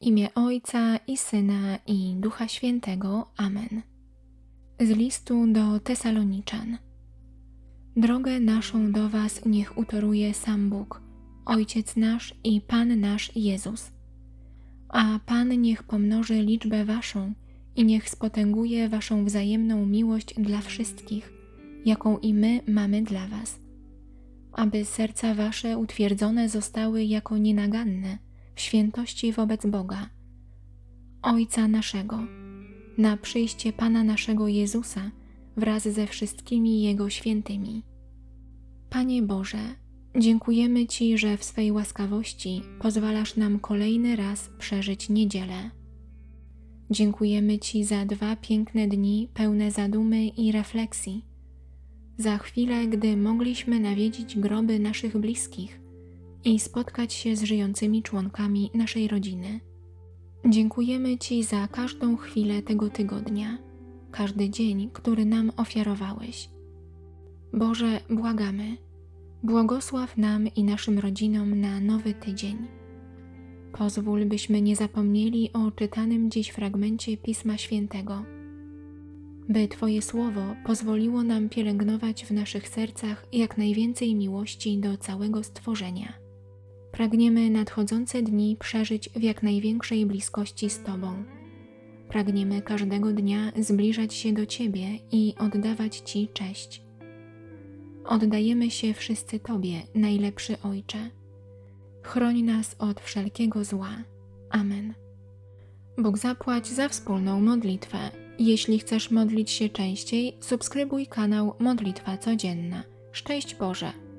W imię Ojca i Syna i Ducha Świętego. Amen. Z listu do Tesaloniczan. Drogę naszą do Was niech utoruje sam Bóg, Ojciec nasz i Pan nasz Jezus. A Pan niech pomnoży liczbę Waszą i niech spotęguje Waszą wzajemną miłość dla wszystkich, jaką i my mamy dla Was. Aby serca Wasze utwierdzone zostały jako nienaganne świętości wobec Boga, Ojca naszego, na przyjście Pana naszego Jezusa wraz ze wszystkimi Jego świętymi. Panie Boże, dziękujemy Ci, że w swej łaskawości pozwalasz nam kolejny raz przeżyć niedzielę. Dziękujemy Ci za dwa piękne dni pełne zadumy i refleksji. Za chwilę, gdy mogliśmy nawiedzić groby naszych bliskich i spotkać się z żyjącymi członkami naszej rodziny. Dziękujemy Ci za każdą chwilę tego tygodnia, każdy dzień, który nam ofiarowałeś. Boże, błagamy, błogosław nam i naszym rodzinom na nowy tydzień. Pozwól, byśmy nie zapomnieli o czytanym dziś fragmencie Pisma Świętego, by Twoje słowo pozwoliło nam pielęgnować w naszych sercach jak najwięcej miłości do całego stworzenia. Pragniemy nadchodzące dni przeżyć w jak największej bliskości z Tobą. Pragniemy każdego dnia zbliżać się do Ciebie i oddawać Ci cześć. Oddajemy się wszyscy Tobie, najlepszy Ojcze. Chroń nas od wszelkiego zła. Amen. Bóg zapłać za wspólną modlitwę. Jeśli chcesz modlić się częściej, subskrybuj kanał Modlitwa Codzienna. Szczęść Boże!